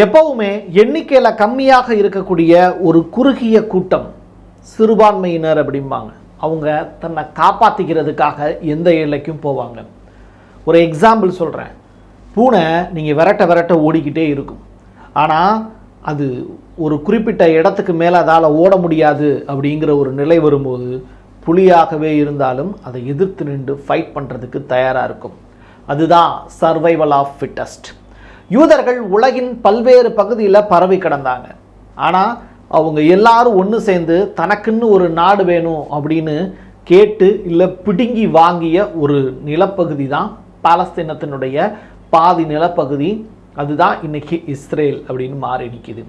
எப்பவுமே எண்ணிக்கையில் கம்மியாக இருக்கக்கூடிய ஒரு குறுகிய கூட்டம் சிறுபான்மையினர் அப்படிம்பாங்க. அவங்க தன்னை காப்பாற்றிக்கிறதுக்காக எந்த எல்லைக்கும் போவாங்க. ஒரு எக்ஸாம்பிள் சொல்கிறேன் பூனை நீங்கள் விரட்ட விரட்ட ஓடிக்கிட்டே இருக்கும். ஆனால் அது ஒரு குறிப்பிட்ட இடத்துக்கு மேலே அதால் ஓட முடியாது அப்படிங்கிற ஒரு நிலை வரும்போது புலியாகவே இருந்தாலும் அதை எதிர்த்து நின்று ஃபைட் பண்ணுறதுக்கு தயாராக இருக்கும். அதுதான் சர்வைவல் ஆஃப் ஃபிட்டஸ்ட் யூதர்கள் உலகின் பல்வேறு பகுதியில் பரவி கிடந்தாங்க. ஆனால் அவங்க எல்லாரும் ஒன்று சேர்ந்து தனக்குன்னு ஒரு நாடு வேணும் அப்படின்னு கேட்டு இல்லை பிடுங்கி வாங்கிய ஒரு நிலப்பகுதி தான் பாலஸ்தீனத்தினுடைய பாதி நிலப்பகுதி. அதுதான் இன்னைக்கு இஸ்ரேல் அப்படின்னு மாறி நிற்கிது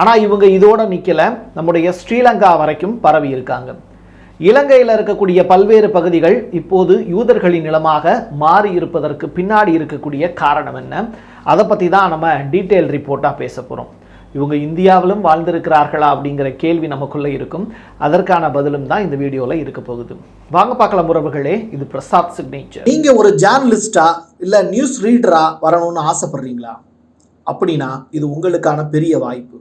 ஆனால் இவங்க இதோட நிற்கல நம்முடைய ஸ்ரீலங்கா வரைக்கும் பரவி இருக்காங்க. இலங்கையில் இருக்கக்கூடிய பல்வேறு பகுதிகள் இப்போது யூதர்களின் நிலமாக மாறி இருப்பதற்கு பின்னாடி இருக்கக்கூடிய காரணம் என்ன? அதை பற்றி தான் நம்ம டீட்டெயில் ரிப்போர்ட்டாக பேச போகிறோம் இவங்க இந்தியாவிலும் வாழ்ந்திருக்கிறார்களா அப்படிங்கிற கேள்வி நமக்குள்ளே இருக்கும். அதற்கான பதிலும் தான் இந்த வீடியோவில் இருக்க போகுது. வாங்க பார்க்கலாம் உறவுகளே இது பிரசாத் சிக்னேச்சர் நீங்கள் ஒரு ஜேர்னலிஸ்டா இல்லை நியூஸ் ரீடரா வரணும்னு ஆசைப்படுறீங்களா? அப்படின்னா இது உங்களுக்கான பெரிய வாய்ப்பு.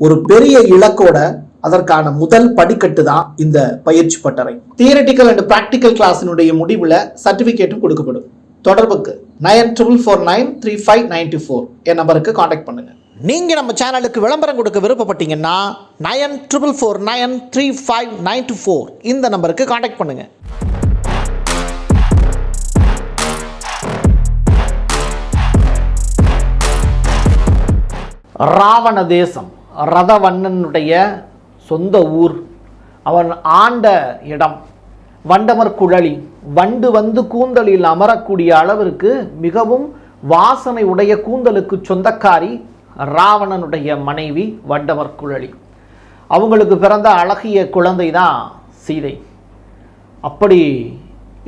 ஒரு பெரிய இலக்கோட அதற்கான முதல் படிக்கட்டு தான் இந்த பயிற்சி பட்டறை. தியரட்டிக்கல் அண்ட் ப்ராக்டிக்கல் கிளாஸினுடைய முடிவில் சர்டிஃபிகேட்டும் கொடுக்கப்படும். தொடர்புக்கு nine triple four nine three five ninety four என் நம்பருக்கு காண்டாக்ட் பண்ணுங்கள் நீங்கள் நம்ம சேனலுக்கு விளம்பரம் கொடுக்க விருப்பப்பட்டீங்கன்னா nine triple four nine three five nine two four இந்த நம்பருக்கு காண்டாக்ட் பண்ணுங்கள் ராவண தேசம் ரதவண்ணனுடைய சொந்த ஊர் அவன் ஆண்ட இடம் வண்டமர் குழலி வண்டு வந்து கூந்தலில் அமரக்கூடிய அளவிற்கு மிகவும் வாசனை உடைய கூந்தலுக்கு சொந்தக்காரி ராவணனுடைய மனைவி வண்டவர் குழலி. அவங்களுக்கு பிறந்த அழகிய குழந்தை தான் சீதை. அப்படி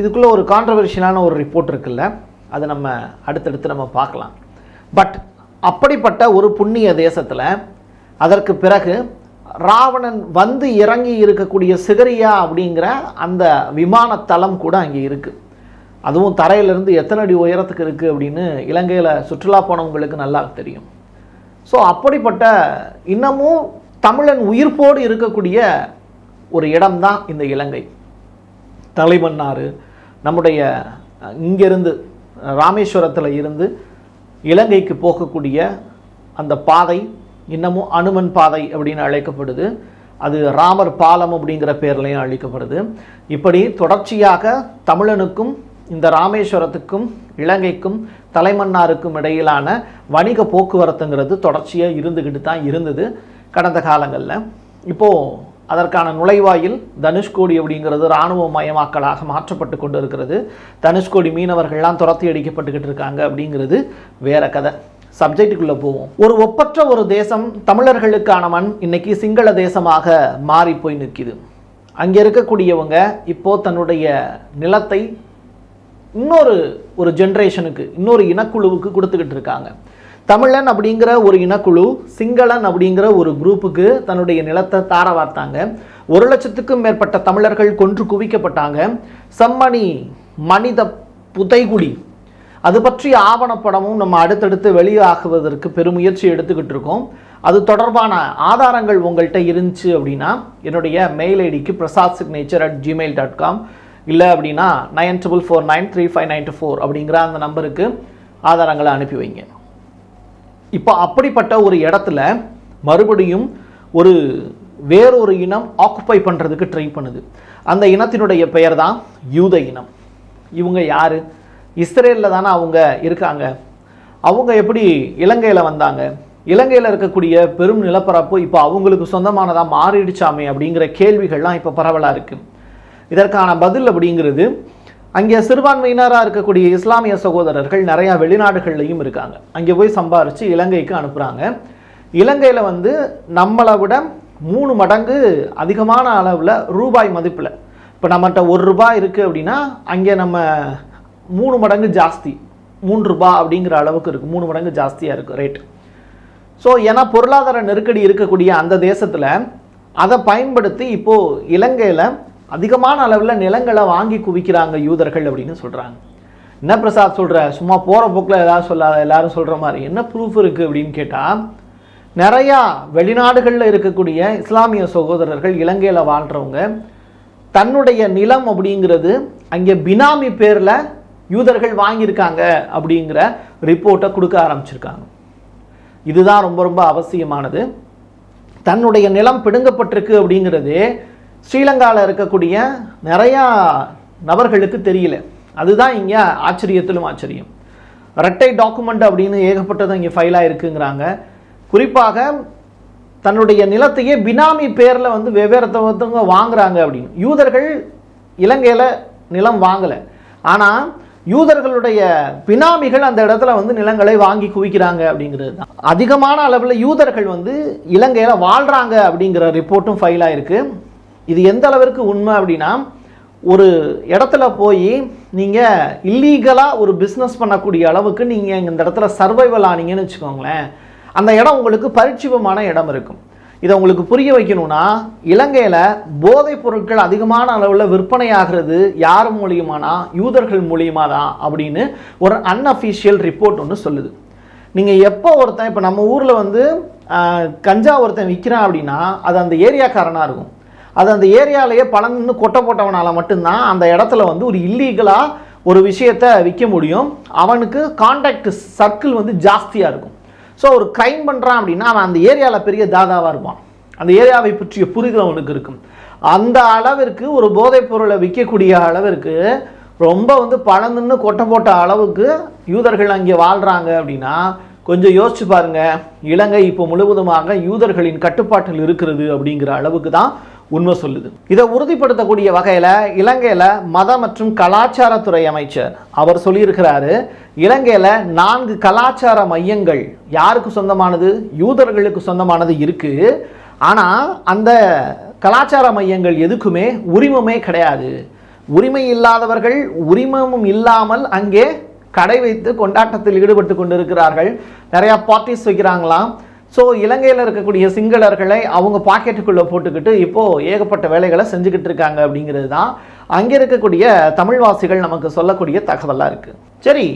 இதுக்குள்ளே ஒரு கான்ட்ரவர்ஷியலான ஒரு ரிப்போர்ட் இருக்குல்ல அது நம்ம அடுத்தடுத்து நம்ம பார்க்கலாம். பட் அப்படிப்பட்ட ஒரு புண்ணிய தேசத்தில் அதற்கு பிறகு ராவணன் வந்து இறங்கி இருக்கக்கூடிய சிகரியா அப்படிங்கிற அந்த விமானத்தளம் கூட அங்கே இருக்குது அதுவும் தரையிலிருந்து எத்தனை அடி உயரத்துக்கு இருக்குது அப்படின்னு இலங்கையில் சுற்றுலா போனவங்களுக்கு நல்லா தெரியும். ஸோ அப்படிப்பட்ட இன்னமும் தமிழன் உயிர்ப்போடு இருக்கக்கூடிய ஒரு இடம்தான் இந்த இலங்கை. தலைமன்னாறு நம்முடைய இங்கிருந்து ராமேஸ்வரத்தில் இருந்து இலங்கைக்கு போகக்கூடிய அந்த பாதை இன்னமும் அனுமன் பாதை அப்படின்னு அழைக்கப்படுது. அது ராமர் பாலம் அப்படிங்கிற பேர்லையும் அழைக்கப்படுது. இப்படி தொடர்ச்சியாக தமிழனுக்கும் இந்த ராமேஸ்வரத்துக்கும் இலங்கைக்கும் தலைமன்னாருக்கும் இடையிலான வணிக போக்குவரத்துங்கிறது தொடர்ச்சியாக இருந்துக்கிட்டு தான் இருந்தது கடந்த காலங்களில். இப்போது அதற்கான நுழைவாயில் தனுஷ்கோடி அப்படிங்கிறது இராணுவ மயமாக்கலாக மாற்றப்பட்டு கொண்டு இருக்கிறது தனுஷ்கோடி மீனவர்கள்லாம் துரத்தி அடிக்கப்பட்டுக்கிட்டு இருக்காங்க அப்படிங்கிறது வேற கதை. சப்ஜெக்டுக்குள்ளே போவோம். ஒரு ஒப்பற்ற ஒரு தேசம் தமிழர்களுக்கான மண் இன்னைக்கு சிங்கள தேசமாக மாறி போய் நிற்கிது. அங்கே இருக்கக்கூடியவங்க இப்போ தன்னுடைய நிலத்தை இன்னொரு ஒரு ஜென்ரேஷனுக்கு இன்னொரு இனக்குழுவுக்கு கொடுத்துக்கிட்டு இருக்காங்க. தமிழன் அப்படிங்கிற ஒரு இனக்குழு சிங்களன் அப்படிங்கிற ஒரு குரூப்புக்கு தன்னுடைய நிலத்தை தார வார்த்தாங்க. ஒரு லட்சத்துக்கும் மேற்பட்ட தமிழர்கள் கொன்று குவிக்கப்பட்டாங்க. செம்மணி மனித புதைகுடி அது பற்றிய ஆவணப்படமும் நம்ம அடுத்தடுத்து வெளியாகுவதற்கு பெருமுயற்சி எடுத்துக்கிட்டு இருக்கோம். அது தொடர்பான ஆதாரங்கள் உங்கள்கிட்ட இருந்துச்சு அப்படின்னா என்னுடைய மெயில் ஐடிக்கு Prasad signature at Gmail dot com இல்லை அப்படின்னா nine triple four nine three five nine four அப்படிங்கிற அந்த நம்பருக்கு ஆதாரங்களை அனுப்பி வைங்க. இப்போ அப்படிப்பட்ட ஒரு இடத்துல மறுபடியும் ஒரு வேறொரு இனம் ஆக்குப்பை பண்ணுறதுக்கு ட்ரை பண்ணுது. அந்த இனத்தினுடைய பெயர் தான் யூத இனம். இவங்க யார்? இஸ்ரேலில் தானே அவங்க இருக்காங்க. அவங்க எப்படி இலங்கையில் வந்தாங்க? இலங்கையில் இருக்கக்கூடிய பெரும் நிலப்பரப்பு இப்போ அவங்களுக்கு சொந்தமானதாக மாறிடுச்சாமே அப்படிங்கிற கேள்விகள்லாம் இப்போ பரவலாக இருக்குது இதற்கான பதில் அப்படிங்கிறது அங்கே சிறுபான்மையினராக இருக்கக்கூடிய இஸ்லாமிய சகோதரர்கள் நிறையா வெளிநாடுகள்லையும் இருக்காங்க. அங்கே போய் சம்பாரித்து இலங்கைக்கு அனுப்புகிறாங்க இலங்கையில் வந்து நம்மளை விட மூணு மடங்கு அதிகமான அளவில் ரூபாய் மதிப்பில். இப்போ நம்மகிட்ட ஒரு ரூபாய் இருக்குது அப்படின்னா அங்கே நம்ம மூணு மடங்கு ஜாஸ்தி. மூன்று ரூபா அப்படிங்கிற அளவுக்கு இருக்குது மூணு மடங்கு ஜாஸ்தியாக இருக்குது ரேட் ஸோ ஏன்னா பொருளாதார நெருக்கடி இருக்கக்கூடிய அந்த தேசத்தில் அதை பயன்படுத்தி இப்போது இலங்கையில் அதிகமான அளவில் நிலங்களை வாங்கி குவிக்கிறாங்க யூதர்கள் அப்படின்னு சொல்கிறாங்க என்ன பிரசாத் சொல்கிற சும்மா போகிற போக்கில் ஏதாவது சொல்லாத எல்லாரும் சொல்கிற மாதிரி. என்ன ப்ரூஃப் இருக்குது அப்படின்னு கேட்டால் நிறையா வெளிநாடுகளில் இருக்கக்கூடிய இஸ்லாமிய சகோதரர்கள் இலங்கையில் வாழ்கிறவங்க தன்னுடைய நிலம் அப்படிங்கிறது அங்கே பினாமி பேரில் யூதர்கள் வாங்கியிருக்காங்க அப்படிங்கிற ரிப்போர்ட்டை கொடுக்க ஆரம்பிச்சிருக்காங்க. இதுதான் ரொம்ப ரொம்ப அவசியமானது. தன்னுடைய நிலம் பிடுங்கப்பட்டிருக்கு அப்படிங்கிறது ஸ்ரீலங்காவில் இருக்கக்கூடிய நிறையா நபர்களுக்கு தெரியல. அதுதான் இங்கே ஆச்சரியத்திலும் ஆச்சரியம். ரெட்டை டாக்குமெண்ட் அப்படின்னு ஏகப்பட்டது இங்கே ஃபைலாக இருக்குங்கிறாங்க குறிப்பாக தன்னுடைய நிலத்தையே பினாமி பேரில் வந்து வெவ்வேறுத்தவங்க வாங்குறாங்க அப்படின்னு. யூதர்கள் இலங்கையில் நிலம் வாங்கலை. ஆனால் யூதர்களுடைய பினாமிகள் அந்த இடத்துல வந்து நிலங்களை வாங்கி குவிக்கிறாங்க அப்படிங்கிறது தான். அதிகமான அளவில் யூதர்கள் வந்து இலங்கையில் வாழ்கிறாங்க அப்படிங்கிற ரிப்போர்ட்டும் ஃபைல் ஆயிருக்கு இது எந்த அளவிற்கு உண்மை அப்படின்னா ஒரு இடத்துல போய் நீங்கள் இல்லீகலாக ஒரு பிஸ்னஸ் பண்ணக்கூடிய அளவுக்கு நீங்கள் இந்த இடத்துல சர்வைவல் ஆனீங்கன்னு வச்சுக்கோங்களேன். அந்த இடம் உங்களுக்கு பரிட்சிபமான இடம் இருக்கும். இதை உங்களுக்கு புரிய வைக்கணும்னா இலங்கையில் போதைப் பொருட்கள் அதிகமான அளவில் விற்பனை ஆகிறது யார் மூலியமானா யூதர்கள் மூலியமா தான் அப்படின்னு ஒரு அன்அஃபிஷியல் ரிப்போர்ட் ஒன்று சொல்லுது. நீங்கள் எப்போ ஒருத்தன் இப்போ நம்ம ஊரில் வந்து கஞ்சா ஒருத்தன் விற்கிறான் அப்படின்னா அது அந்த ஏரியாக்காரனாக இருக்கும். அது அந்த ஏரியாலேயே பழங்கன்னு கொட்டை போட்டவனால் மட்டும்தான் அந்த இடத்துல வந்து ஒரு இல்லீகலாக ஒரு விஷயத்தை விற்க முடியும். அவனுக்கு கான்டாக்ட் சர்க்கிள் வந்து ஜாஸ்தியாக இருக்கும். ஸோ ஒரு க்ரைம் பண்ணுறான் அப்படின்னா அவன் அந்த ஏரியாவில் பெரிய தாதாவாக இருப்பான். அந்த ஏரியாவை பற்றிய புரிதல் அவனுக்கு இருக்கும். அந்த அளவிற்கு ஒரு போதைப் பொருளை விற்கக்கூடிய அளவிற்கு ரொம்ப வந்து பழந்துன்னு கொட்டை போட்ட அளவுக்கு யூதர்கள் அங்கே வாழ்கிறாங்க அப்படின்னா கொஞ்சம் யோசிச்சு பாருங்க. இலங்கை இப்போ முழுவதுமாக யூதர்களின் கட்டுப்பாட்டில் இருக்கிறது அப்படிங்கிற அளவுக்கு தான் உண்மை சொல்லுது. இதை உறுதிப்படுத்தக்கூடிய வகையில் இலங்கையில் மத மற்றும் கலாச்சாரத்துறை அமைச்சர் அவர் சொல்லியிருக்கிறாரு இலங்கையில் நான்கு கலாச்சார மையங்கள் யாருக்கு சொந்தமானது? யூதர்களுக்கு சொந்தமானது இருக்கு. ஆனால் அந்த கலாச்சார மையங்கள் எதுக்குமே உரிமமே கிடையாது. உரிமை இல்லாதவர்கள் உரிமமும் இல்லாமல் அங்கே கடை வைத்து கொண்டாட்டத்தில் ஈடுபட்டு கொண்டிருக்கிறார்கள். நிறையா பார்ட்டிஸ் வைக்கிறாங்களாம். ஸோ இலங்கையில் இருக்கக்கூடிய சிங்களர்களை அவங்க பாக்கெட்டுக்குள்ளே போட்டுக்கிட்டு இப்போது ஏகப்பட்ட வேலைகளை செஞ்சுக்கிட்டு இருக்காங்க அப்படிங்கிறது தான் அங்கே இருக்கக்கூடிய தமிழ்வாசிகள் நமக்கு சொல்லக்கூடிய தகவலாக இருக்குது சரி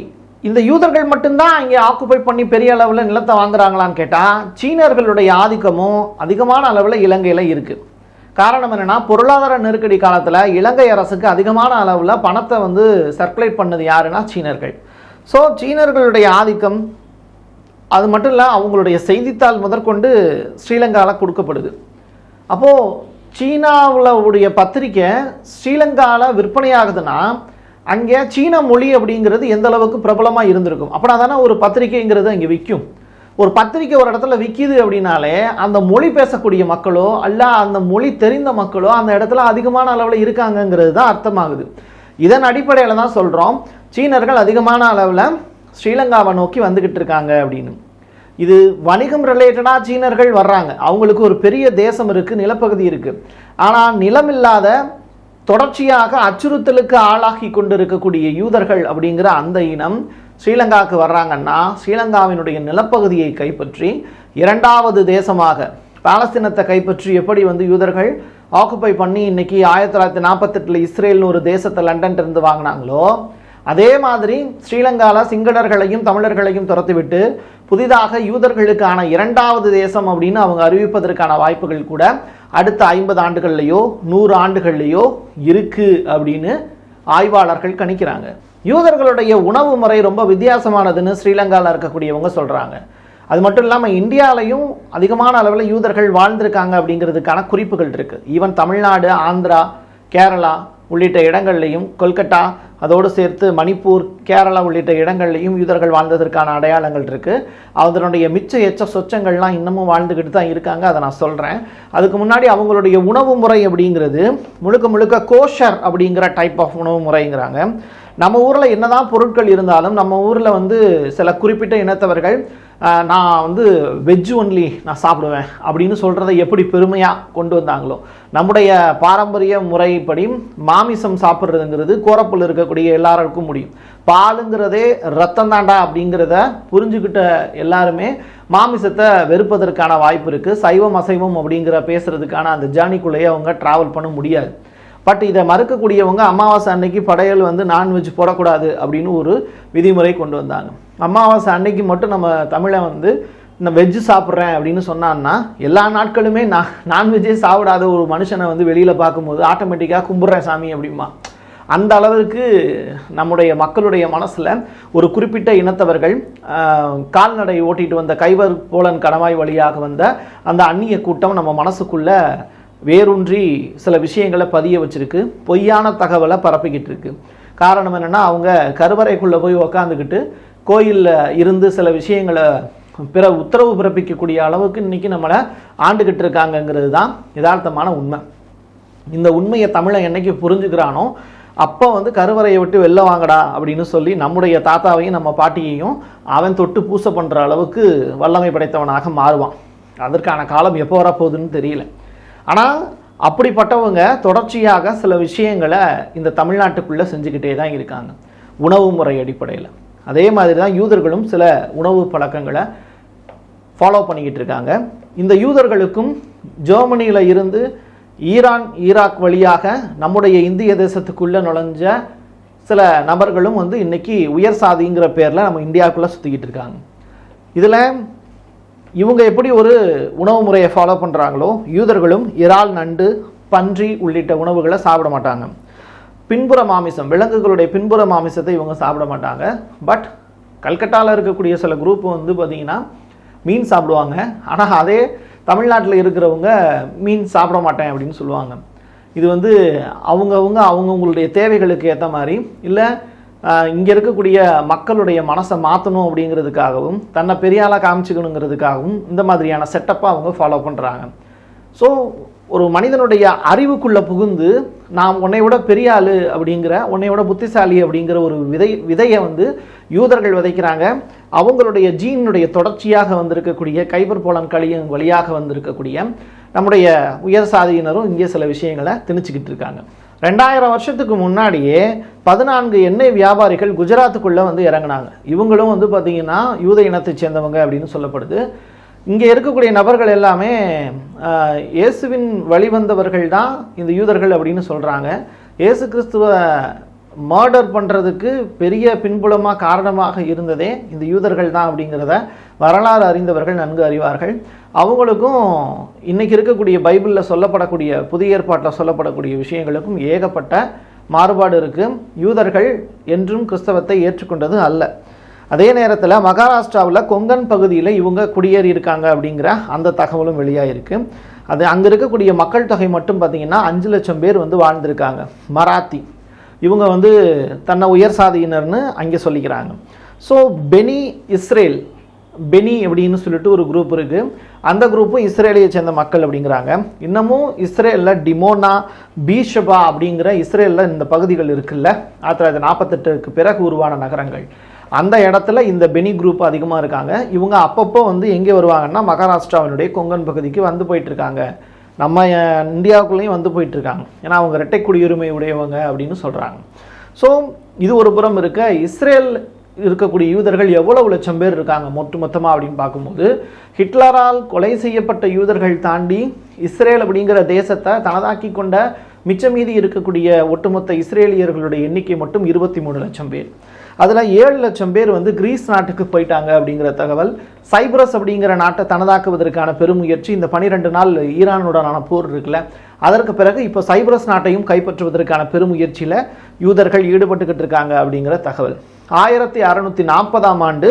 இந்த யூதர்கள் மட்டும்தான் இங்கே ஆக்குப்பை பண்ணி பெரிய அளவில் நிலத்தை வாங்குறாங்களான்னு கேட்டால் சீனர்களுடைய ஆதிக்கமும் அதிகமான அளவில் இலங்கையில் இருக்குது காரணம் என்னென்னா பொருளாதார நெருக்கடி காலத்தில் இலங்கை அரசுக்கு அதிகமான அளவில் பணத்தை வந்து சர்க்குலேட் பண்ணது யாருன்னா சீனர்கள். ஸோ சீனர்களுடைய ஆதிக்கம் அது மட்டும் இல்லை அவங்களுடைய செய்தித்தாள் முதற்கொண்டு ஸ்ரீலங்காவில் கொடுக்கப்படுது. அப்போது சீனாவில் உடைய பத்திரிக்கை ஸ்ரீலங்காவில் விற்பனையாகுதுன்னா அங்கே சீன மொழி அப்படிங்கிறது எந்த அளவுக்கு பிரபலமாக இருந்திருக்கும்? அப்படின்னா தானே ஒரு பத்திரிக்கைங்கிறது அங்கே விற்கும் ஒரு பத்திரிக்கை ஒரு இடத்துல விற்கிது அப்படின்னாலே அந்த மொழி பேசக்கூடிய மக்களோ அல்ல அந்த மொழி தெரிந்த மக்களோ அந்த இடத்துல அதிகமான அளவில் இருக்காங்கங்கிறது தான் அர்த்தமாகுது. இதன் அடிப்படையில் தான் சொல்கிறோம் சீனர்கள் அதிகமான அளவில் ஸ்ரீலங்காவை நோக்கி வந்துக்கிட்டு இருக்காங்க அப்படின்னு. இது வணிகம் ரிலேட்டடாக சீனர்கள் வர்றாங்க. அவங்களுக்கு ஒரு பெரிய தேசம் இருக்குது நிலப்பகுதி இருக்குது ஆனால் நிலம் இல்லாத தொடர்ச்சியாக அச்சுறுத்தலுக்கு ஆளாகி கொண்டு இருக்கக்கூடிய யூதர்கள் அப்படிங்கிற அந்த இனம் ஸ்ரீலங்காவுக்கு வர்றாங்கன்னா ஸ்ரீலங்காவினுடைய நிலப்பகுதியை கைப்பற்றி இரண்டாவது தேசமாக பாலஸ்தீனத்தை கைப்பற்றி எப்படி வந்து யூதர்கள் ஆக்குப்பை பண்ணி இன்னைக்கு ஆயிரத்தி தொள்ளாயிரத்தி நாற்பத்தெட்டில் இஸ்ரேல்னு ஒரு தேசத்தை லண்டன் இருந்து வாங்கினாங்களோ அதே மாதிரி ஸ்ரீலங்காவில் சிங்களர்களையும் தமிழர்களையும் துரத்திவிட்டு புதிதாக யூதர்களுக்கான இரண்டாவது தேசம் அப்படின்னு அவங்க அறிவிப்பதற்கான வாய்ப்புகள் கூட அடுத்த ஐம்பது ஆண்டுகள்லையோ நூறு ஆண்டுகள்லையோ இருக்கு அப்படின்னு ஆய்வாளர்கள் கணிக்கிறாங்க. யூதர்களுடைய உணவு முறை ரொம்ப வித்தியாசமானதுன்னு ஸ்ரீலங்காவில் இருக்கக்கூடியவங்க சொல்கிறாங்க அது மட்டும் இல்லாமல் இந்தியாலையும் அதிகமான அளவில் யூதர்கள் வாழ்ந்திருக்காங்க அப்படிங்கிறதுக்கான குறிப்புகள் இருக்குது ஈவன் தமிழ்நாடு ஆந்திரா கேரளா உள்ளிட்ட இடங்கள்லையும் கொல்கட்டா அதோடு சேர்த்து மணிப்பூர் கேரளா உள்ளிட்ட இடங்கள்லையும் யூதர்கள் வாழ்ந்ததற்கான அடையாளங்கள் இருக்குது அதனுடைய மிச்ச எச்ச சொச்சங்கள்லாம் இன்னமும் வாழ்ந்துக்கிட்டு தான் இருக்காங்க அதை நான் சொல்கிறேன் அதுக்கு முன்னாடி அவங்களுடைய உணவு முறை அப்படிங்கிறது முழுக்க முழுக்க கோஷர் அப்படிங்கிற டைப் ஆஃப் உணவு முறைங்கிறாங்க. நம்ம ஊரில் என்னதான் பொருட்கள் இருந்தாலும் நம்ம ஊரில் வந்து சில குறிப்பிட்ட இனத்தவர்கள் நான் வந்து வெஜ் ஒன்லி நான் சாப்பிடுவேன். அப்படின்னு சொல்கிறத எப்படி பெருமையாக கொண்டு வந்தாங்களோ? நம்முடைய பாரம்பரிய முறைப்படி மாமிசம் சாப்பிட்றதுங்கிறது கோரப்பில் இருக்கக்கூடிய எல்லாருக்கும் முடியும். பாலுங்கிறதே ரத்தம் தாண்டா அப்படிங்கிறத புரிஞ்சுக்கிட்ட எல்லாருமே மாமிசத்தை வெறுப்பதற்கான வாய்ப்பு இருக்குது சைவம் அசைவம் அப்படிங்கிற பேசுகிறதுக்கான அந்த ஜேர்னிக்குள்ளேயே அவங்க ட்ராவல் பண்ண முடியாது. பட் இதை மறுக்கக்கூடியவங்க அமாவாசை அன்னைக்கு படையல் வந்து நான்வெஜ் போடக்கூடாது அப்படின்னு ஒரு விதிமுறை கொண்டு வந்தாங்க. அமாவாசை அன்னைக்கு மட்டும் நம்ம தமிழை வந்து இந்த வெஜ்ஜு சாப்பிட்றேன் அப்படின்னு சொன்னான்னா எல்லா நாட்களுமே நான் நான்வெஜ்ஜே சாப்பிடாத ஒரு மனுஷனை வந்து வெளியில் பார்க்கும்போது ஆட்டோமேட்டிக்காக கும்பிட்றேன் சாமி அப்படிமா அந்த அளவிற்கு நம்முடைய மக்களுடைய மனசில் ஒரு குறிப்பிட்ட இனத்தவர்கள் கால்நடை ஓட்டிட்டு வந்த கைவர் போலன் கணவாய் வழியாக வந்த அந்த அந்நிய கூட்டம் நம்ம மனசுக்குள்ள வேரூன்றி சில விஷயங்களை பதிய வச்சுருக்கு. பொய்யான தகவலை பரப்பிக்கிட்டு இருக்கு. காரணம் என்னன்னா அவங்க கருவறைக்குள்ளே போய் உக்காந்துக்கிட்டு கோயிலில் இருந்து சில விஷயங்களை பிற உத்தரவு பிறப்பிக்கக்கூடிய அளவுக்கு இன்னைக்கு நம்மளை ஆண்டுகிட்டு இருக்காங்கங்கிறது தான் யதார்த்தமான உண்மை. இந்த உண்மையை தமிழை என்றைக்கு புரிஞ்சுக்கிறானோ அப்போ வந்து கருவறையை விட்டு வெளில வாங்கடா அப்படின்னு சொல்லி நம்முடைய தாத்தாவையும் நம்ம பாட்டியையும் அவன் தொட்டு பூசை பண்ணுற அளவுக்கு வல்லமை படைத்தவனாக மாறுவான். அதற்கான காலம் எப்போ வரப்போகுதுன்னு தெரியல. ஆனால் அப்படிப்பட்டவங்க தொடர்ச்சியாக சில விஷயங்களை இந்த தமிழ்நாட்டுக்குள்ளே செஞ்சுக்கிட்டே தான் இருக்காங்க. உணவு முறை அடிப்படையில். அதே மாதிரி தான் யூதர்களும் சில உணவு பழக்கங்களை ஃபாலோ பண்ணிக்கிட்டு இருக்காங்க இந்த யூதர்களுக்கும் ஜெர்மனியில் இருந்து ஈரான் ஈராக் வழியாக நம்முடைய இந்திய தேசத்துக்குள்ளே நுழைஞ்ச சில நபர்களும் வந்து இன்றைக்கி உயர் சாதிங்கிற பேரில் நம்ம இந்தியாவுக்குள்ளே சுற்றிக்கிட்டு இருக்காங்க இதில் இவங்க எப்படி ஒரு உணவு முறையை ஃபாலோ பண்ணுறாங்களோ யூதர்களும் இறால் நண்டு பன்றி உள்ளிட்ட உணவுகளை சாப்பிட மாட்டாங்க. பின்புற மாமிசம் விலங்குகளுடைய பின்புற மாமிசத்தை இவங்க சாப்பிட மாட்டாங்க. பட் கல்கட்டாவில் இருக்கக்கூடிய சில குரூப் வந்து பார்த்திங்கன்னா மீன் சாப்பிடுவாங்க. ஆனால் அதே தமிழ்நாட்டில் இருக்கிறவங்க மீன் சாப்பிட மாட்டேன் அப்படின்னு சொல்லுவாங்க. இது வந்து அவங்கவுங்க அவங்கவுங்களுடைய தேவைகளுக்கு ஏற்ற மாதிரி இல்லை இங்கே இருக்கக்கூடிய மக்களுடைய மனசை மாற்றணும் அப்படிங்கிறதுக்காகவும் தன்னை பெரியாளாக காமிச்சிக்கணுங்கிறதுக்காகவும் காமிச்சுக்கணுங்கிறதுக்காகவும் இந்த மாதிரியான செட்டப்பை அவங்க ஃபாலோ பண்ணுறாங்க ஸோ ஒரு மனிதனுடைய அறிவுக்குள்ளே புகுந்து நாம் உன்னை விட பெரிய ஆள் அப்படிங்கிற உன்னை விட புத்திசாலி அப்படிங்கிற ஒரு விதை விதையை வந்து யூதர்கள் விதைக்கிறாங்க. அவங்களுடைய ஜீனுடைய தொடர்ச்சியாக வந்திருக்கக்கூடிய கைபர் போலன் களியின் வழியாக வந்திருக்கக்கூடிய நம்முடைய உயர் சாதியினரும் இங்கே சில விஷயங்களை திணிச்சுக்கிட்டு இருக்காங்க. ரெண்டாயிரம் வருஷத்துக்கு முன்னாடியே பதினான்கு எண்ணெய் வியாபாரிகள் குஜராத்துக்குள்ளே வந்து இறங்குனாங்க. இவங்களும் வந்து பார்த்திங்கன்னா யூத இனத்தைச் சேர்ந்தவங்க அப்படின்னு சொல்லப்படுது. இங்கே இருக்கக்கூடிய நபர்கள் எல்லாமே இயேசுவின் வழிவந்தவர்கள் தான் இந்த யூதர்கள் அப்படின்னு சொல்கிறாங்க இயேசு கிறிஸ்துவ மர்டர் பண்ணுறதுக்கு பெரிய பின்புலமாக காரணமாக இருந்ததே இந்த யூதர்கள் தான் அப்படிங்கிறத வரலாறு அறிந்தவர்கள் நன்கு அறிவார்கள். அவங்களுக்கும் இன்னைக்கு இருக்கக்கூடிய பைபிளில் சொல்லப்படக்கூடிய புதிய ஏற்பாட்டில் சொல்லப்படக்கூடிய விஷயங்களுக்கும் ஏகப்பட்ட மாறுபாடு இருக்குது யூதர்கள் என்றும் கிறிஸ்தவத்தை ஏற்றுக்கொண்டது அல்ல. அதே நேரத்தில் மகாராஷ்டிராவில் கொங்கன் பகுதியில் இவங்க குடியேறி இருக்காங்க அப்படிங்கிற அந்த தகவலும் வெளியாகிருக்கு அது அங்கே இருக்கக்கூடிய மக்கள் தொகை மட்டும் பார்த்திங்கன்னா அஞ்சு லட்சம் பேர் வந்து வாழ்ந்திருக்காங்க. மராத்தி. இவங்க வந்து தன்னை உயர் சாதியினர்னு அங்கே சொல்லிக்கிறாங்க. ஸோ பெனி இஸ்ரேல் பெனி அப்படின்னு சொல்லிட்டு ஒரு குரூப் இருக்குது அந்த குரூப்பும் இஸ்ரேலியை சேர்ந்த மக்கள் அப்படிங்கிறாங்க. இன்னமும் இஸ்ரேலில் டிமோனா பீஷபா அப்படிங்கிற இஸ்ரேலில் இந்த பகுதிகள் இருக்குல்ல. ஆயிரத்தி தொள்ளாயிரத்தி நாற்பத்தெட்டுக்கு பிறகு உருவான நகரங்கள். அந்த இடத்துல இந்த பெனி குரூப் அதிகமாக இருக்காங்க. இவங்க அப்பப்போ வந்து எங்கே வருவாங்கன்னா மகாராஷ்டிராவினுடைய கொங்கன் பகுதிக்கு வந்து போயிட்டுருக்காங்க. நம்ம இந்தியாவுக்குள்ளேயும் வந்து போயிட்டுருக்காங்க. ஏன்னா அவங்க இரட்டை குடியுரிமை உடையவங்க அப்படின்னு சொல்கிறாங்க ஸோ இது ஒரு புறம் இருக்க. இஸ்ரேல் இருக்கக்கூடிய யூதர்கள் எவ்வளவு லட்சம் பேர் இருக்காங்க மொத்த மொத்தமாக அப்படின்னு பார்க்கும்போது ஹிட்லரால் கொலை செய்யப்பட்ட யூதர்கள் தாண்டி இஸ்ரேல் அப்படிங்கிற தேசத்தை தனதாக்கி கொண்ட மிச்சம் மீதி இருக்கக்கூடிய ஒட்டுமொத்த இஸ்ரேலியர்களுடைய எண்ணிக்கை மட்டும் இருபத்தி மூணு லட்சம் பேர். அதில் ஏழு லட்சம் பேர் வந்து கிரீஸ் நாட்டுக்கு போயிட்டாங்க அப்படிங்கிற தகவல். சைப்ரஸ் அப்படிங்கிற நாட்டை தனதாக்குவதற்கான பெருமுயற்சி இந்த பனிரெண்டு நாள் ஈரானுடனான போர் இருக்குல்ல அதற்கு பிறகு இப்போ சைப்ரஸ் நாட்டையும் கைப்பற்றுவதற்கான பெருமுயற்சியில் யூதர்கள் ஈடுபட்டுக்கிட்டு இருக்காங்க அப்படிங்கிற தகவல். ஆயிரத்தி அறநூற்றி நாற்பதாம் ஆண்டு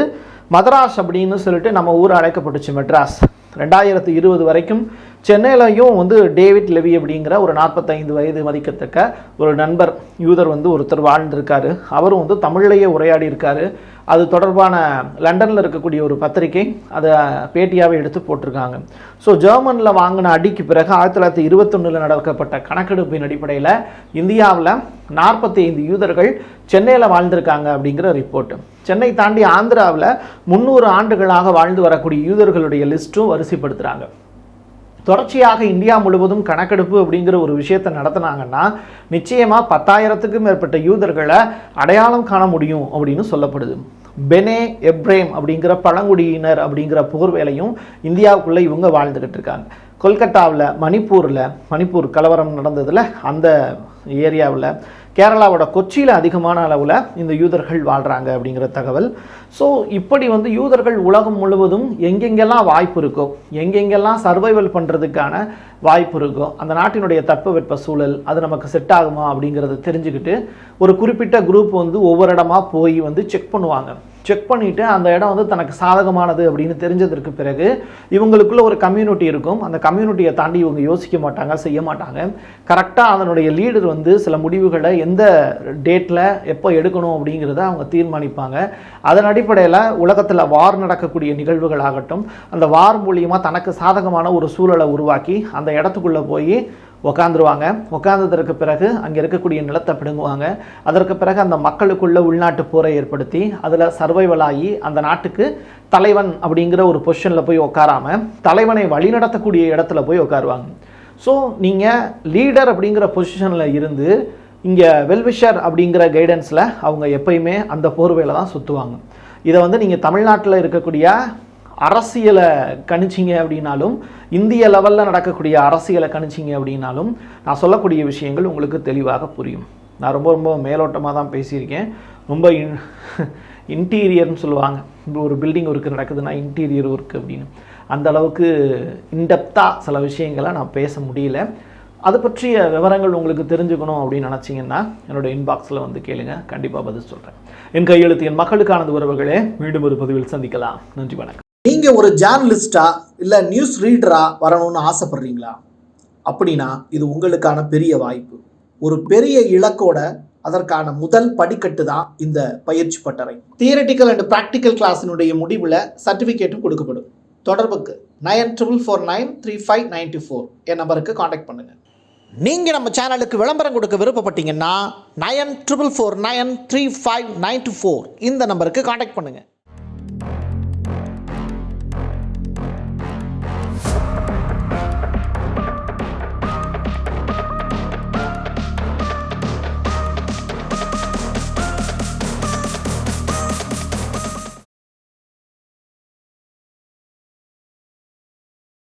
மதராஸ் அப்படின்னு சொல்லிட்டு நம்ம ஊர் அழைக்கப்பட்டுச்சு மெட்ராஸ். ரெண்டாயிரத்து இருபது வரைக்கும் சென்னையிலையும் வந்து டேவிட் லெவி அப்படிங்கிற ஒரு நாற்பத்தைந்து வயது மதிக்கத்தக்க ஒரு நண்பர் யூதர் வந்து ஒருத்தர் வாழ்ந்திருக்காரு. அவரும் வந்து தமிழ்லேயே உரையாடி இருக்காரு அது தொடர்பான லண்டனில் இருக்கக்கூடிய ஒரு பத்திரிகை அதை பேட்டியாகவே எடுத்து போட்டிருக்காங்க. ஸோ ஜெர்மனில் வாங்கின அடிக்கு பிறகு ஆயிரத்தி தொள்ளாயிரத்தி இருபத்தொன்னில் நடக்கப்பட்ட கணக்கெடுப்பின் அடிப்படையில் இந்தியாவில் நாற்பத்தி ஐந்து யூதர்கள் சென்னையில் வாழ்ந்திருக்காங்க அப்படிங்கிற ரிப்போர்ட்டு சென்னை தாண்டி ஆந்திராவில் முந்நூறு ஆண்டுகளாக வாழ்ந்து வரக்கூடிய யூதர்களுடைய லிஸ்ட்டும் வரிசைப்படுத்துகிறாங்க தொடர்ச்சியாக இந்தியா முழுவதும் கணக்கெடுப்பு அப்படிங்கிற ஒரு விஷயத்தை நடத்துனாங்கன்னா நிச்சயமாக பத்தாயிரத்துக்கும் மேற்பட்ட யூதர்களை அடையாளம் காண முடியும் அப்படின்னு சொல்லப்படுது. பெனே எப்ரேம் அப்படிங்கிற பழங்குடியினர் அப்படிங்கிற புகழ் வேலையும் இந்தியாவுக்குள்ளே இவங்க வாழ்ந்துக்கிட்டு இருக்காங்க. கொல்கத்தாவில் மணிப்பூரில் மணிப்பூர் கலவரம் நடந்ததில் அந்த ஏரியாவில் கேரளாவோட கொச்சியில் அதிகமான அளவில் இந்த யூதர்கள் வாழ்கிறாங்க அப்படிங்கிற தகவல். ஸோ இப்படி வந்து யூதர்கள் உலகம் முழுவதும் எங்கெங்கெல்லாம் வாய்ப்பு இருக்கோ எங்கெங்கெல்லாம் சர்வைவல் பண்ணுறதுக்கான வாய்ப்பு இருக்கோ அந்த நாட்டினுடைய தட்பவெட்ப சூழல் அது நமக்கு செட் ஆகுமா அப்படிங்கிறத தெரிஞ்சுக்கிட்டு ஒரு குறிப்பிட்ட குரூப் வந்து ஒவ்வொரு இடமா போய் வந்து செக் பண்ணுவாங்க. செக் பண்ணிவிட்டு அந்த இடம் வந்து தனக்கு சாதகமானது அப்படின்னு தெரிஞ்சதற்கு பிறகு இவங்களுக்குள்ள ஒரு கம்யூனிட்டி இருக்கும். அந்த கம்யூனிட்டியை தாண்டி இவங்க யோசிக்க மாட்டாங்க செய்ய மாட்டாங்க. கரெக்டாக அதனுடைய லீடர் வந்து சில முடிவுகளை எந்த டேட்டில் எப்போ எடுக்கணும் அப்படிங்கிறத அவங்க தீர்மானிப்பாங்க. அதன் அடிப்படையில் உலகத்தில் வார் நடக்கக்கூடிய நிகழ்வுகள் ஆகட்டும் அந்த வார் மூலியமாக தனக்கு சாதகமான ஒரு சூழலை உருவாக்கி அந்த இடத்துக்குள்ளே போய் உக்காந்துருவாங்க. உட்காந்ததற்கு பிறகு அங்கே இருக்கக்கூடிய நிலத்தை பிடுங்குவாங்க. அதற்கு பிறகு அந்த மக்களுக்குள்ள உள்நாட்டு போரை ஏற்படுத்தி அதில் சர்வைவல் ஆகி அந்த நாட்டுக்கு தலைவன் அப்படிங்கிற ஒரு பொசிஷனில் போய் உட்காராம தலைவனை வழிநடத்தக்கூடிய இடத்துல போய் உட்காருவாங்க ஸோ நீங்கள் லீடர் அப்படிங்கிற பொசிஷனில் இருந்து இங்கே வெல்விஷர் அப்படிங்கிற கைடன்ஸில் அவங்க எப்பயுமே அந்த போர்வையில் தான் சுற்றுவாங்க இதை வந்து நீங்கள் தமிழ்நாட்டில் இருக்கக்கூடிய அரசியலை கணிச்சிங்க அப்படின்னாலும் இந்திய லெவலில் நடக்கக்கூடிய அரசியலை கணிச்சிங்க அப்படின்னாலும் நான் சொல்லக்கூடிய விஷயங்கள் உங்களுக்கு தெளிவாக புரியும். நான் ரொம்ப ரொம்ப மேலோட்டமாக தான் பேசியிருக்கேன். ரொம்ப இன் இன்டீரியர்னு சொல்லுவாங்க. இப்போ ஒரு பில்டிங் ஒர்க்கு நடக்குதுன்னா இன்டீரியர் ஒர்க் அப்படின்னு. அந்த அளவுக்கு இன்டெப்த்தாக சில விஷயங்களை நான் பேச முடியல. அது பற்றிய விவரங்கள் உங்களுக்கு தெரிஞ்சுக்கணும் அப்படின்னு நினச்சிங்கன்னா என்னோட இன்பாக்ஸில் வந்து கேளுங்க. கண்டிப்பாக பதில் சொல்கிறேன் என் கையெழுத்து என் மக்களுக்கானது உறவுகளே மீண்டும் ஒரு பதிவில் சந்திக்கலாம். நன்றி வணக்கம். நீங்கள் ஒரு ஜேர்னலிஸ்டாக இல்லை நியூஸ் ரீடராக வரணும்னு ஆசைப்படுறீங்களா? அப்படின்னா இது உங்களுக்கான பெரிய வாய்ப்பு. ஒரு பெரிய இலக்கோட அதற்கான முதல் படிக்கட்டு தான் இந்த பயிற்சி பட்டறை. தியரட்டிக்கல் அண்ட் ப்ராக்டிக்கல் கிளாஸினுடைய முடிவில் சர்டிஃபிகேட்டும் கொடுக்கப்படும். தொடர்புக்கு nine triple four nine three five ninety four என் நம்பருக்கு காண்டாக்ட் பண்ணுங்கள் நீங்கள் நம்ம சேனலுக்கு விளம்பரம் கொடுக்க விருப்பப்பட்டீங்கன்னா nine triple four nine three five nine four இந்த நம்பருக்கு காண்டாக்ட் பண்ணுங்கள்